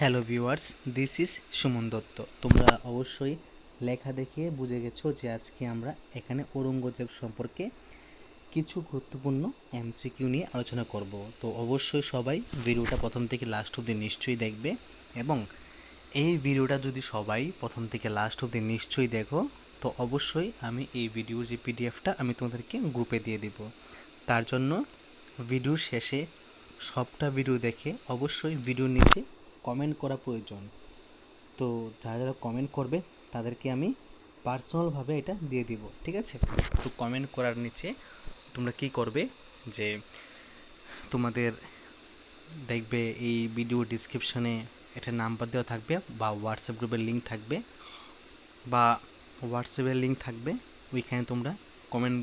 Hello viewers this is Suman Dutta. তোমরা অবশ্যই লেখা দেখে বুঝে গেছো যে আজকে আমরা এখানে ঔরঙ্গজেব সম্পর্কে কিছু গুরুত্বপূর্ণ এমসিকিউ নিয়ে আলোচনা করব। তো অবশ্যই সবাই ভিডিওটা প্রথম থেকে লাস্ট অবধি নিশ্চয়ই দেখবে এবং এই ভিডিওটা যদি সবাই প্রথম থেকে লাস্ট অবধি নিশ্চয়ই দেখো, তো অবশ্যই আমি এই ভিডিওর যে পিডিএফটা আমি তোমাদেরকে গ্রুপে দিয়ে দিব। তার জন্য ভিডিওর শেষে সবটা ভিডিও দেখে অবশ্যই ভিডিওর নিচে কমেন্ট করা প্রয়োজন। তো যারা যারা কমেন্ট করবে, তাদেরকে আমি পার্সোনালভাবে এটা দিয়ে দিব, ঠিক আছে? তো কমেন্ট করার নিচে তোমরা কি করবে যে, তোমাদের দেখবে এই ভিডিও ডিসক্রিপশনে একটা নাম্বার দেওয়া থাকবে বা হোয়াটসঅ্যাপ গ্রুপের লিঙ্ক থাকবে বা হোয়াটসঅ্যাপের লিঙ্ক থাকবে, ওইখানে তোমরা কমেন্ট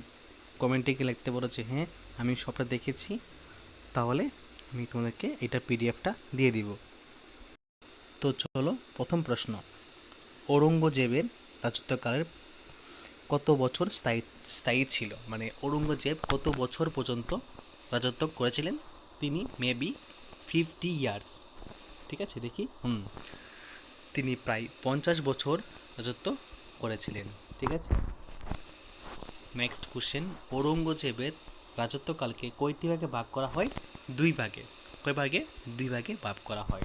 কমেন্টে গিয়ে লিখতে পারো যে হ্যাঁ আমি সবটা দেখেছি। তাহলে আমি তোমাদেরকে এটা পিডিএফটা দিয়ে দিব। তো চলো প্রথম প্রশ্ন। ঔরঙ্গজেবের রাজত্বকালের কত বছর স্থায়ী স্থায়ী ছিল? মানে ঔরঙ্গজেব কত বছর পর্যন্ত রাজত্ব করেছিলেন? তিনি মেবি ফিফটি ইয়ার্স ঠিক আছে, দেখি। হুম। তিনি প্রায় পঞ্চাশ বছর রাজত্ব করেছিলেন। ঠিক আছে? নেক্সট কোশ্চেন ঔরঙ্গজেবের রাজত্বকালকে কয়টি ভাগে ভাগ করা হয়? দুই ভাগে। কয় ভাগে? দুই ভাগে ভাগ করা হয়।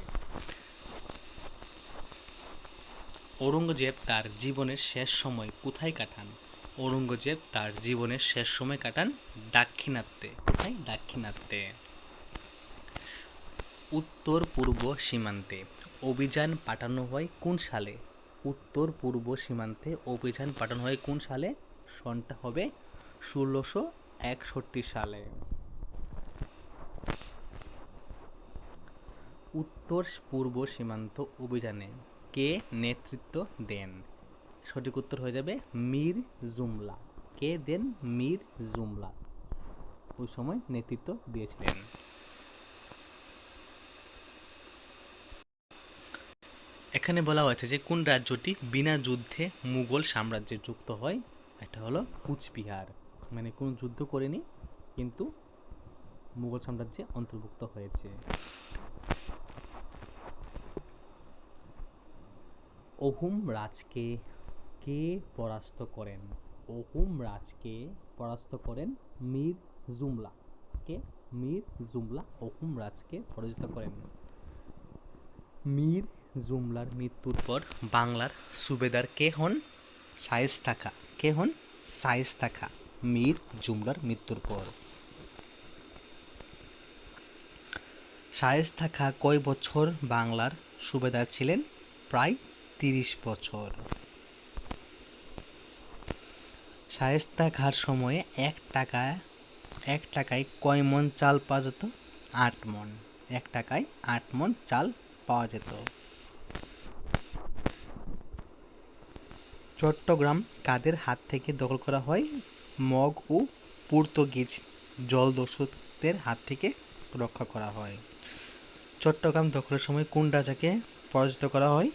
ঔরঙ্গজেব তার জীবনের শেষ সময় কোথায় কাটান? ঔরঙ্গজেব তার জীবনের শেষ সময় কাটান দাক্ষিণাত্যে। কোথায়? দাক্ষিণাত্যে। উত্তর পূর্ব সীমান্তে। অভিযান পাঠানো হয় কোন সালে? উত্তর পূর্ব সীমান্তে অভিযান পাঠানো হয় কোন সালে? সনটা হবে ষোলোশো একষট্টি সালে। উত্তর পূর্ব সীমান্ত অভিযানে কে নেতৃত্ব দেন? সঠিক উত্তর হয়ে যাবে মীর জুমলা। কে দেন মীর জুমলা? ওই সময় নেতৃত্ব দিয়েছিলেন। এখানে বলা হয়েছে যে, কোন রাজ্যটি বিনা যুদ্ধে মুঘল সাম্রাজ্যে যুক্ত হয়? এটা হলো কুচবিহার। মানে কোনো যুদ্ধ করেনি, কিন্তু মুঘল সাম্রাজ্যে অন্তর্ভুক্ত হয়েছে। অহুম রাজকে কে পরাস্ত করেন? অহুম রাজকে পরাস্ত করেন মীর জুমলা। কে? মীর জুমলা অহুম রাজকে পরাজিত করেন। মীর জুমলার মৃত্যুর পর বাংলার সুবেদার কে হন? সাইজ থাকা কে হন? সাইজ থাকা মীর জুমলার মৃত্যুর পর। শায়েস্তা খাঁ কয় বছর বাংলার সুবেদার ছিলেন? প্রায় তিরিশ বছর। শায়েস্তা খাঁর সময়ে এক টাকা এক টাকায় কয় মন চাল পাওয়া যেত? আট মন এক টাকায় আট মন চাল পাওয়া যেত। চট্টগ্রাম কাদের হাত থেকে দখল করা হয়? মগ ও পর্তুগিজ জলদস্যুদের হাত থেকে রক্ষা করা হয়। চট্টগ্রাম দখলের সময় কোন রাজাকে পরাজিত করা হয়?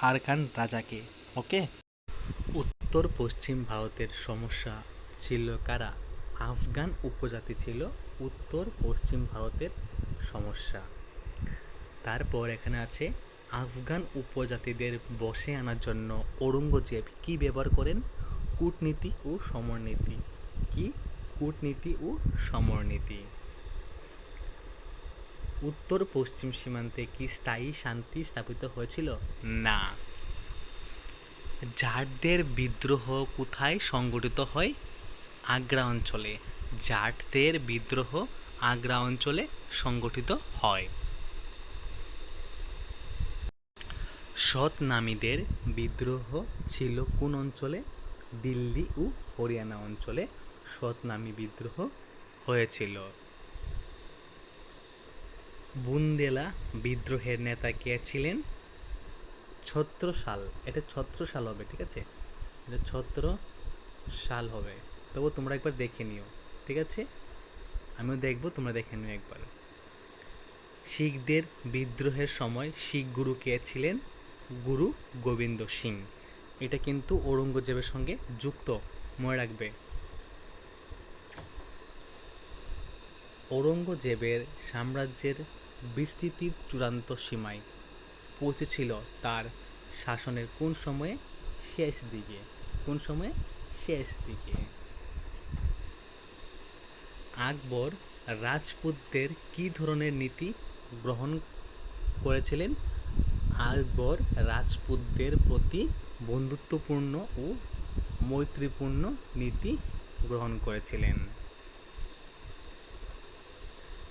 আরকান রাজাকে, ওকে? উত্তর পশ্চিম ভারতের সমস্যা ছিল কারা? আফগান উপজাতি ছিল উত্তর পশ্চিম ভারতের সমস্যা। তারপর এখানে আছে, আফগান উপজাতিদের বসে আনার জন্য ঔরঙ্গজেব কি ব্যবহার করেন? কূটনীতি ও সমরনীতি। কি? কূটনীতি ও সমরনীতি। উত্তর পশ্চিম সীমান্তে কি স্থায়ী শান্তি স্থাপিত হয়েছিল? না। জাটদের বিদ্রোহ কোথায় সংগঠিত হয়? আগ্রা অঞ্চলে। জাটদের বিদ্রোহ আগ্রা অঞ্চলে সংগঠিত হয়। সৎনামীদের বিদ্রোহ ছিল কোন অঞ্চলে? দিল্লি ও হরিয়ানা অঞ্চলে সৎনামী বিদ্রোহ হয়েছিল। বুন্দেলা বিদ্রোহের নেতা কে ছিলেন? ছত্রসাল এটা ছত্রসাল হবে, ঠিক আছে? এটা ছত্র সাল হবে। তবু তোমরা একবার দেখে নিও, ঠিক আছে? আমিও দেখব, তোমরা দেখে নিও একবার। শিখদের বিদ্রোহের সময় শিখ গুরু কে ছিলেন? গুরু গোবিন্দ সিং। এটা কিন্তু ঔরঙ্গজেবের সঙ্গে যুক্ত, মনে রাখবে। ঔরঙ্গজেবের সাম্রাজ্যের বিস্তৃতির চূড়ান্ত সীমায় পৌঁছেছিল তার শাসনের কোন সময়ে শেষ দিকে? কোন সময়ে শেষ দিকে? আকবর রাজপুতদের কী ধরনের নীতি গ্রহণ করেছিলেন? আকবর রাজপুতদের প্রতি বন্ধুত্বপূর্ণ ও মৈত্রীপূর্ণ নীতি গ্রহণ করেছিলেন।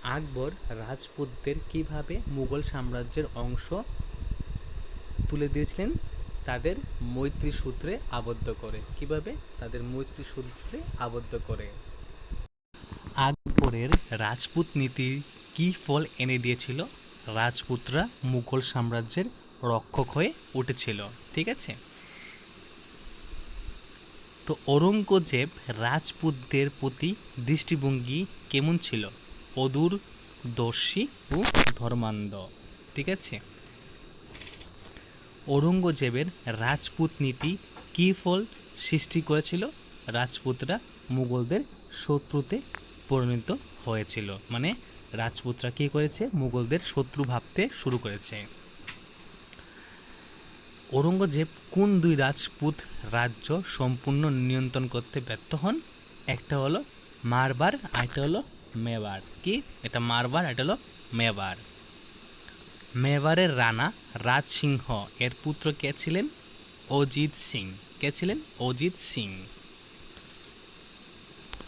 আকবর রাজপুতদের কীভাবে মুঘল সাম্রাজ্যের অংশ তুলে দিয়েছিলেন, তাদের মৈত্রী সূত্রে আবদ্ধ করে। কীভাবে? তাদের মৈত্রী সূত্রে আবদ্ধ করে। আকবরের রাজপুত নীতির কী ফল এনে দিয়েছিল? রাজপুতরা মুঘল সাম্রাজ্যের রক্ষক হয়ে উঠেছিল। ঠিক আছে? তো ঔরঙ্গজেব রাজপুতদের প্রতি দৃষ্টিভঙ্গি কেমন ছিল? অদূর দর্শী ও ধর্মান্ধ। ঠিক আছে? ঔরঙ্গজেবের রাজপুত নীতি কী ফল সৃষ্টি করেছিল? রাজপুতরা মুঘলদের শত্রুতে পরিণত হয়েছিল। মানে রাজপুতরা কী করেছে? মুঘলদের শত্রু ভাবতে শুরু করেছে। ঔরঙ্গজেব কোন দুই রাজপুত রাজ্য সম্পূর্ণ নিয়ন্ত্রণ করতে ব্যর্থ হন? একটা হলো মারবার আর একটা হলো মেবার কি? এটা মারবার এটা হলো মেবার মেবারের রানা রাজ সিংহ এর পুত্র কে ছিলেন? অজিত সিং। কে ছিলেন? অজিত সিং।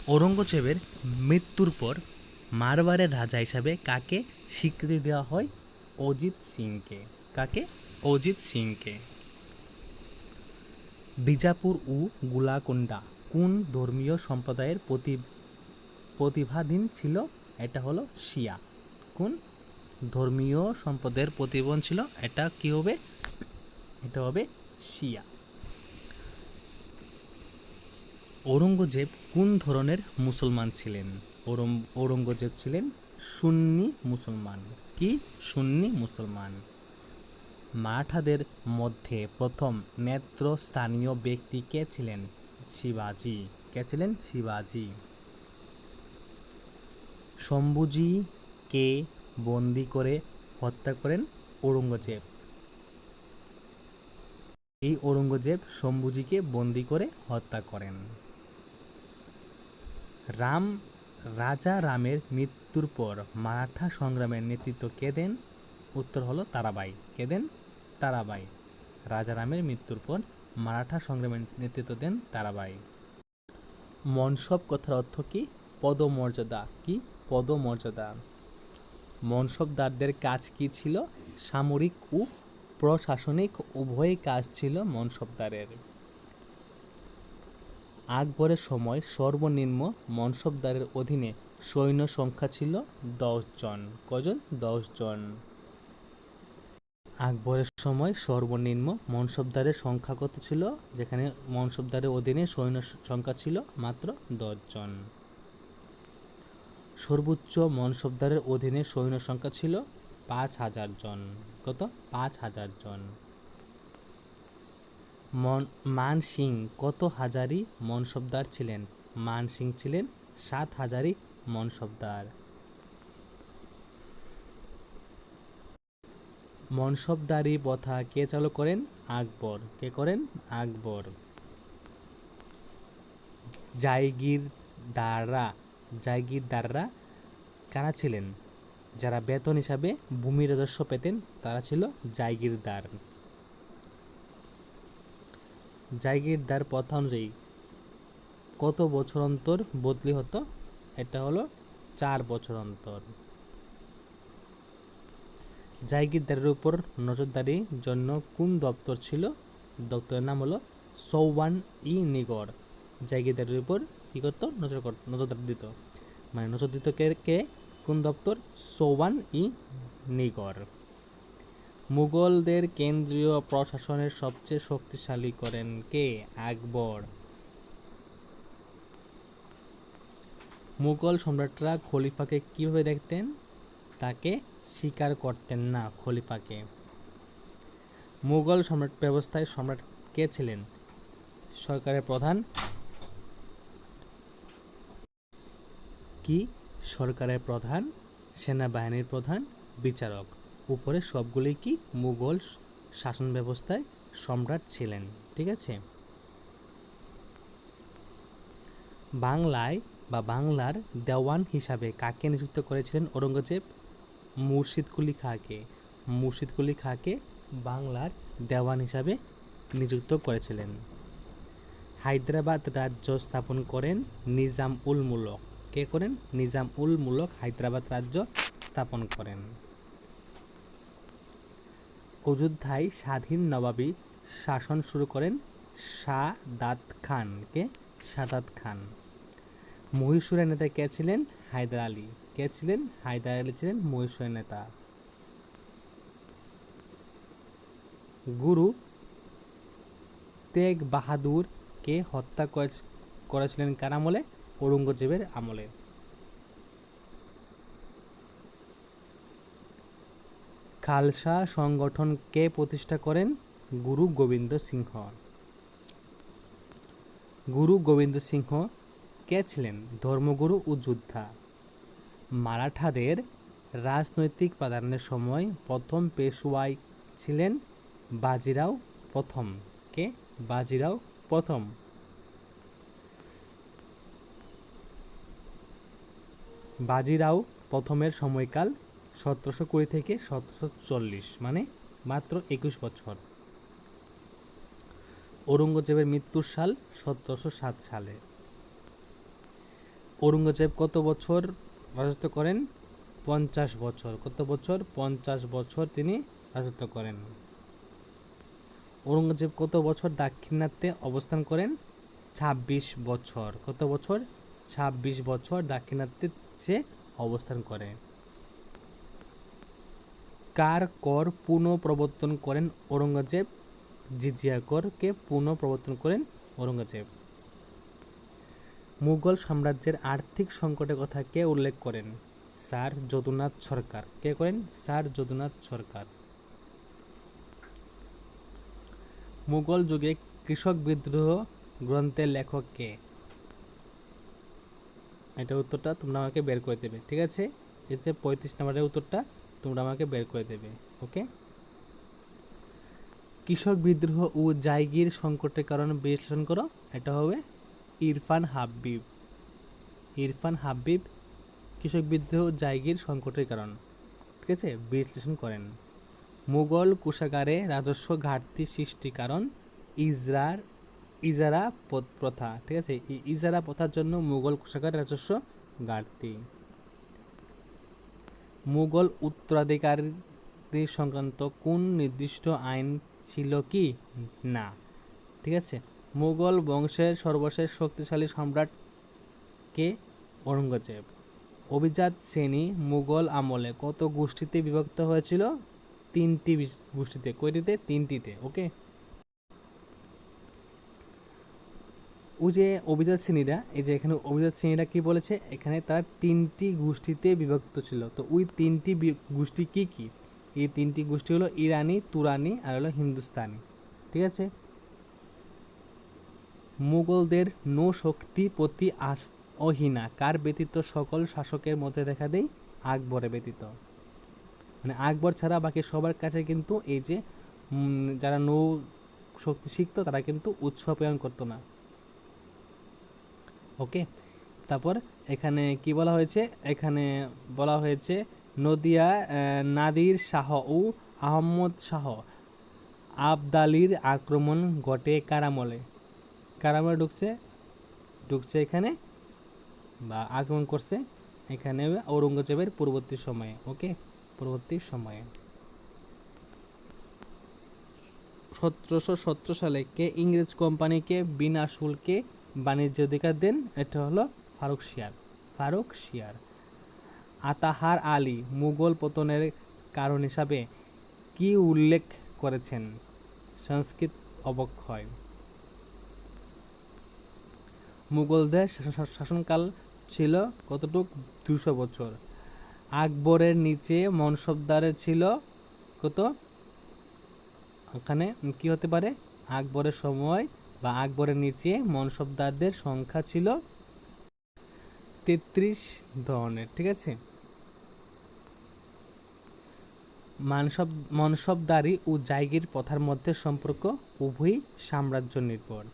ঔরঙ্গজেবের মৃত্যুর পর মারবারের রাজা হিসাবে কাকে স্বীকৃতি দেওয়া হয়? অজিত সিংকে। কাকে? অজিত সিংকে। বিজাপুর ও গুলাকোন্ডা কোন ধর্মীয় সম্প্রদায়ের প্রতি প্রতিভাধীন ছিল, এটা হলো শিয়া। কোন? ধর্মীয় সম্পদের প্রতিবন ছিল, এটা কি হবে? এটা হবে শিয়া। ঔরঙ্গজেব কোন ধরনের মুসলমান ছিলেন? ঔরং- ঔরঙ্গজেব ছিলেন সুন্নি মুসলমান। কি? সুন্নি মুসলমান। মারাঠাদের মধ্যে প্রথম নেত্রস্থানীয় ব্যক্তি কে ছিলেন? শিবাজি। কে ছিলেন? শিবাজি। শম্ভুজিকে বন্দি করে হত্যা করেন ঔরঙ্গজেব? এই ঔরঙ্গজেব শম্ভুজিকে বন্দি করে হত্যা করেন। রাম, রাজা রামের মৃত্যুর পর মারাঠা সংগ্রামের নেতৃত্ব কে দেন? উত্তর হলো তারাবাই। কে দেন? তারাবাই। রাজা রামের মৃত্যুর পর মারাঠা সংগ্রামের নেতৃত্ব দেন তারাবাই। মনসব কথার অর্থ কি? পদমর্যাদা কি? পদমর্যাদা। মনসবদারদের কাজ কি ছিল? সামরিক ও প্রশাসনিক উভয় কাজ ছিল মনসবদারের। আকবরের সময় সর্বনিম্ন মনসবদারের অধীনে সৈন্য সংখ্যা ছিল জন। কজন? জন। আকবরের সময় সর্বনিম্ন মনসবদারের সংখ্যা কত ছিল? যেখানে মনসবদারের অধীনে সৈন্য সংখ্যা ছিল মাত্র জন। সর্বোচ্চ মনসবদারের অধীনে সৈন্য সংখ্যা ছিল পাঁচ হাজার জন। কত? পাঁচ হাজার জন। মন, মান সিং কত হাজারি মনসবদার ছিলেন? মান সিং ছিলেন সাত হাজারি মনসবদার। মনসবদারি প্রথা কে চালু করেন? আকবর। কে করেন? আকবর। জায়গিরদাররা জায়গিরদাররা কারা ছিলেন? যারা বেতন হিসাবে ভূমি রাজস্ব পেতেন, তারা ছিল জায়গিরদার জায়গিরদার প্রথা অনুযায়ী কত বছর অন্তর বদলি হতো? এটা হলো চার বছর অন্তর। জায়গিরদারের উপর নজরদারির জন্য কোন দপ্তর ছিল? দপ্তরের নাম হলো সৌবান ই নিগর জায়গিরদারের উপর কী করতো? নজর কর নজরদারি দিত। মানে নজর দিত কে কে? কোন দপ্তর? সৌবান ই নিগর মুঘলদের কেন্দ্রীয় প্রশাসনের সবচেয়ে শক্তিশালী করেন কে? আকবর। মুঘল সম্রাটরা খলিফাকে কীভাবে দেখতেন? তাকে স্বীকার করতেন না খলিফাকে। মুঘল সম্রাট ব্যবস্থায় সম্রাট কে ছিলেন? সরকারের প্রধান কি? সরকারের প্রধান, সেনাবাহিনীর প্রধান, বিচারক। উপরে সবগুলি কি? মুঘল শাসন ব্যবস্থায় সম্রাট ছিলেন, ঠিক আছে? বাংলায় বা বাংলার দেওয়ান হিসাবে কাকে নিযুক্ত করেছিলেন ঔরঙ্গজেব? মুর্শিদ কুলি খাঁকে। মুর্শিদ কুলি খাঁকে বাংলার দেওয়ান হিসাবে নিযুক্ত করেছিলেন। হায়দ্রাবাদ রাজ্য স্থাপন করেন নিজাম উল মুলক। কে করেন? নিজাম উল মুলক হায়দ্রাবাদ রাজ্য স্থাপন করেন। অযোধ্যায় স্বাধীন নবাবী শাসন শুরু করেন শাদাত খান। কে? সাদাত খান। মহীশূরের নেতা কে ছিলেন? হায়দার আলী। কে ছিলেন? হায়দার আলী ছিলেন মহীশূরের নেতা। গুরু তেগ বাহাদুরকে হত্যা করে- করেছিলেন কার আমলে? ঔরঙ্গজেবের আমলে। খালসা সংগঠন কে প্রতিষ্ঠা করেন? গুরু গোবিন্দ সিংহ। গুরু গোবিন্দ সিংহ কে ছিলেন? ধর্মগুরু ও যোদ্ধা মারাঠাদের রাজনৈতিক প্রাধান্যের সময় প্রথম পেশওয়াই ছিলেন বাজিরাও প্রথম। কে? বাজিরাও প্রথম। বাজিরাও প্রথমের সময়কাল সতেরোশো কুড়ি থেকে সতেরোশো চল্লিশ মানে মাত্র একুশ বছর। ঔরঙ্গজেবের মৃত্যুর সাল সতেরোশো সাত সালে। ঔরঙ্গজেব কত বছর রাজত্ব করেন? পঞ্চাশ বছর। কত বছর? পঞ্চাশ বছর তিনি রাজত্ব করেন। ঔরঙ্গজেব কত বছর দাক্ষিণাত্যে অবস্থান করেন? ছাব্বিশ বছর। কত বছর? ছাব্বিশ বছর দাক্ষিণাত্যে সে অবস্থান করে। কার কর পুনঃপ্রবর্তন করেন ঔরঙ্গজেব? জিজিয়া করকে পুনঃপ্রবর্তন করেন ঔরঙ্গজেব। মুঘল সাম্রাজ্যের আর্থিক সংকটের কথা কে উল্লেখ করেন? স্যার যদুনাথ সরকার। কে করেন? স্যার যদুনাথ সরকার। মুঘল যুগে কৃষক বিদ্রোহ গ্রন্থের লেখক কে? এটা উত্তরটা তোমরা আমাকে বের করে দেবে, ঠিক আছে? যে পঁয়ত্রিশ নম্বরের উত্তরটা তোমরা আমাকে বের করে দেবে, ওকে? কৃষক বিদ্রোহ ও জায়গির সংকটের কারণে বিশ্লেষণ করো, এটা হবে ইরফান হাবিব। ইরফান হাবিব কৃষক বিদ্রোহ জায়গির সংকটের কারণ, ঠিক আছে? বিশ্লেষণ করেন। মুঘল কোষাগারে রাজস্ব ঘাটতি সৃষ্টি কারণ ইজরার ইজারা প্রথা, ঠিক আছে? এই ইজারা প্রথার জন্য মুঘল কোষাগারে রাজস্ব ঘাটতি। মুঘল উত্তরাধিকারী সংক্রান্ত কোন নির্দিষ্ট আইন ছিল কি? না, ঠিক আছে? মুঘল বংশের সর্বশেষ শক্তিশালী সম্রাট কে? ঔরঙ্গজেব। অভিজাত শ্রেণি মুঘল আমলে কত গোষ্ঠীতে বিভক্ত হয়েছিল? তিনটি গোষ্ঠীতে, কয়টিতে? তিনটিতে, ওকে? ওই যে অভিজাত শ্রেণীরা এই যে এখানে অভিজাত শ্রেণীরা কি বলেছে? এখানে তার তিনটি গোষ্ঠীতে বিভক্ত ছিল। তো ওই তিনটি গোষ্ঠী কি কি? এই তিনটি গোষ্ঠী হলো ইরানি, তুরানি আর হলো হিন্দুস্তানি। ঠিক আছে? মুঘলদের নৌ শক্তি প্রতি আস, অহীনা। কার ব্যতীত সকল শাসকের মধ্যে দেখা দেয় আকবরে ব্যতীত। মানে আকবর ছাড়া বাকি সবার কাছে কিন্তু এই যে যারা নৌ শক্তি শিখতো তারা কিন্তু উৎসব প্রেরণ করতো না। ওকে? তারপর এখানে কি বলা হয়েছে? এখানে বলা হয়েছে, নদিয়া নাদির শাহ ও আহমদ শাহ আবদালির আক্রমণ ঘটে কারামলে। কারামলে ঢুকছে ঢুকছে এখানে বা আক্রমণ করছে এখানে ঔরঙ্গজেবের পূর্ববর্তী সময়ে, ওকে? পরবর্তী সময়ে। সতেরোশো সতেরো সালে কে ইংরেজ কোম্পানিকে বিনা শুল্কে বাণিজ্য অধিকার দেন, এটা হলো ফারুক শিয়ার ফারুক শিয়ার আতাহার আলী, মুঘল পতনের কারণ হিসাবে কি উল্লেখ করেছেন? সংস্কৃত অবক্ষয়। মুঘলদের শাসন- শাসনকাল ছিল কতটুক? দুশো বছর। আকবরের নিচে মনসবদারের ছিল কত? ওখানে কি হতে পারে? আকবরের সময় বা আকবরের নিচে মনসবদারদের সংখ্যা ছিল তেত্রিশ ধরনের, ঠিক আছে? মানসব, মনসবদারি ও জায়গির প্রথার মধ্যে সম্পর্ক উভয়ই সাম্রাজ্য নির্ভর।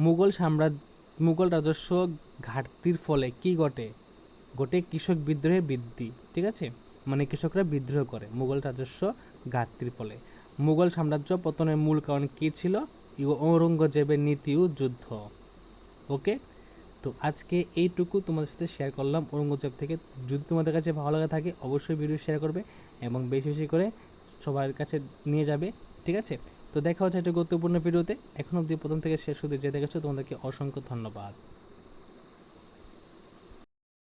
মুঘল সাম্রাজ্য, মুঘল রাজস্ব ঘাটতির ফলে কি ঘটে? ঘটে কৃষক বিদ্রোহের বৃদ্ধি, ঠিক আছে? মানে কৃষকরা বিদ্রোহ করে মুঘল রাজস্ব ঘাটতির ফলে। মুঘল সাম্রাজ্য পতনের মূল কারণ কী ছিল? ঔরঙ্গজেবের নীতিও যুদ্ধ। ওকে? তো আজকে এইটুকু তোমাদের সাথে শেয়ার করলাম। ঔরঙ্গজেব থেকে যদি তোমাদের কাছে ভালো লাগে থাকে, অবশ্যই ভিডিও শেয়ার করবে এবং বেশি বেশি করে সবার কাছে নিয়ে যাবে, ঠিক আছে? তো দেখা হচ্ছে একটা গুরুত্বপূর্ণ ভিডিওতে এখন অবধি প্রথম থেকে শেষ হতে যে দেখেছ তোমাদেরকে অসংখ্য ধন্যবাদ।